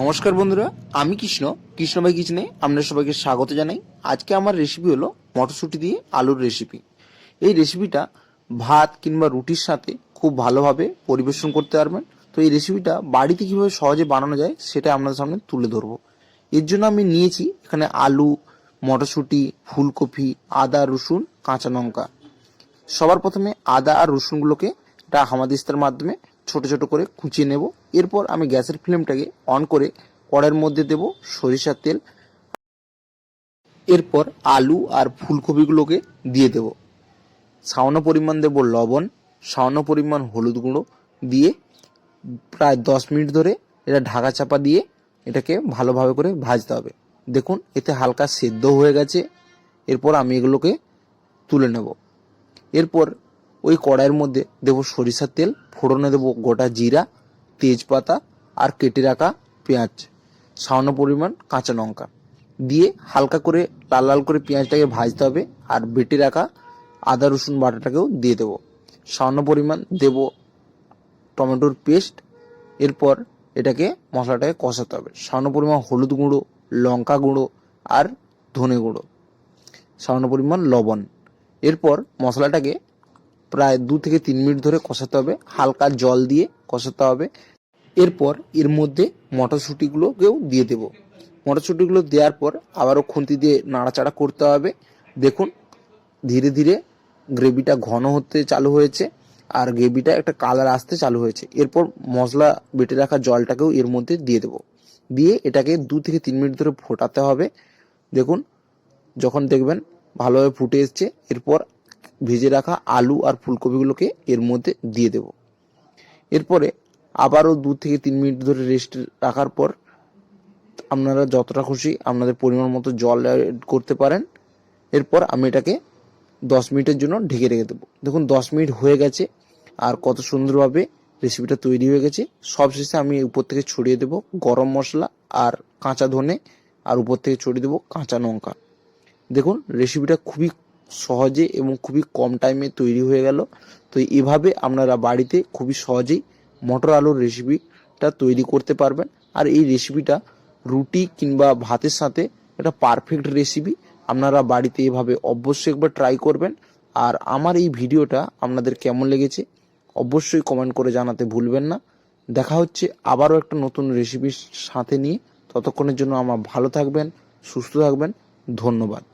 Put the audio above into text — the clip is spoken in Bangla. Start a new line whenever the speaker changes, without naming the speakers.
নমস্কার বন্ধুরা, আমি কৃষ্ণ। কৃষ্ণভাই কিচেনে আপনাদের সবাইকে স্বাগত জানাই। আজকে আমার রেসিপি হলো মটরশুঁটি দিয়ে আলুর রেসিপি এই রেসিপিটা ভাত কিংবা রুটির সাথে খুব ভালোভাবে পরিবেশন করতে পারবেন। তো এই রেসিপিটা বাড়িতে কীভাবে সহজে বানানো যায় সেটা আপনাদের সামনে তুলে ধরবো। এর জন্য আমি নিয়েছি এখানে আলু, মটরশুঁটি, ফুলকপি, আদা, রসুন, কাঁচা লঙ্কা। সবার প্রথমে আদা আর রসুনগুলোকে একটা হামাদিস্তার মাধ্যমে ছোট ছোট করে কুচিয়ে নেব। এরপর আমি গ্যাসের ফ্লেমটাকে অন করে কড়াইয়ের মধ্যে দেব সরিষার তেল। এরপর আলু আর ফুলকপিগুলোকে দিয়ে দেব। সামান্য পরিমাণ দেব লবণ, সামান্য পরিমাণ হলুদ গুঁড়ো দিয়ে প্রায় দশ মিনিট ধরে এটা ঢাকা চাপা দিয়ে এটাকে ভালোভাবে করে ভাজতে হবে। দেখুন, এতে হালকা সেদ্ধ হয়ে গেছে। এরপর আমি এগুলোকে তুলে নেব। এরপর ওই কড়াইয়ের মধ্যে দেবো সরিষার তেল, ফোড়নে দেবো গোটা জিরা, তেজপাতা আর কেটে রাখা পেঁয়াজ। সামান্য পরিমাণ কাঁচা লঙ্কা। দিয়ে হালকা করে, লাল লাল করে পেঁয়াজটাকে ভাজতে হবে আর বেটে রাখা আদা, রসুন বাটাটাকেও দিয়ে দেবো। সামান্য পরিমাণ দেব টমেটোর পেস্ট। এরপর এটাকে মশলাটাকে কষাতে হবে। সামান্য পরিমাণ হলুদ গুঁড়ো, লঙ্কা গুঁড়ো আর ধনে গুঁড়ো। সামান্য পরিমাণ লবণ। এরপর মশলাটাকে প্রায় দু থেকে তিন মিনিট ধরে কষাতে হবে। হালকা জল দিয়ে কষাতে হবে। এরপর এর মধ্যে মটরশুঁটিগুলোকেও দিয়ে দেব। মটরশুঁটিগুলো দেওয়ার পর আবারও খুন্তি দিয়ে নাড়াচাড়া করতে হবে। দেখুন, ধীরে ধীরে গ্রেভিটা ঘন হতে চালু হয়েছে আর গ্রেভিটা একটা কালার আসতে চালু হয়েছে। এরপর মশলা বেটে রাখা জলটাকেও এর মধ্যে দিয়ে দেবো। দিয়ে এটাকে দু থেকে তিন মিনিট ধরে ফোটাতে হবে। দেখুন, যখন দেখবেন ভালোভাবে ফুটে এসছে, এরপর ভেজে রাখা আলু আর ফুলকপিগুলোকে এর মধ্যে দিয়ে দেব। এরপরে আবারও দু থেকে তিন মিনিট ধরে রেস্ট রাখার পর আপনারা যতটা খুশি আপনাদের পরিমাণ মতো জল অ্যাড করতে পারেন। এরপর আমি এটাকে দশ মিনিটের জন্য ঢেকে রেখে দেবো। দেখুন, দশ মিনিট হয়ে গেছে আর কত সুন্দরভাবে রেসিপিটা তৈরি হয়ে গেছে। সবশেষে আমি উপর থেকে ছড়িয়ে দেবো গরম মশলা আর কাঁচা ধনে আর উপর থেকে ছড়িয়ে দেবো কাঁচা লঙ্কা। দেখুন রেসিপিটা খুবই সহজে এবং খুবই কম টাইমে তৈরি হয়ে গেল। তো এভাবে আপনারা বাড়িতে খুবই সহজেই মটর আলুর রেসিপিটা তৈরি করতে পারবেন। আর এই রেসিপিটা রুটি কিংবা ভাতের সাথে একটা পারফেক্ট রেসিপি আপনারা বাড়িতে এভাবে অবশ্যই একবার ট্রাই করবেন। আর আমার এই ভিডিওটা আপনাদের কেমন লেগেছে অবশ্যই কমেন্ট করে জানাতে ভুলবেন না। দেখা হচ্ছে আবারও একটা নতুন রেসিপির সাথে নিয়ে। ততক্ষণের জন্য আমার ভালো থাকবেন, সুস্থ থাকবেন। ধন্যবাদ।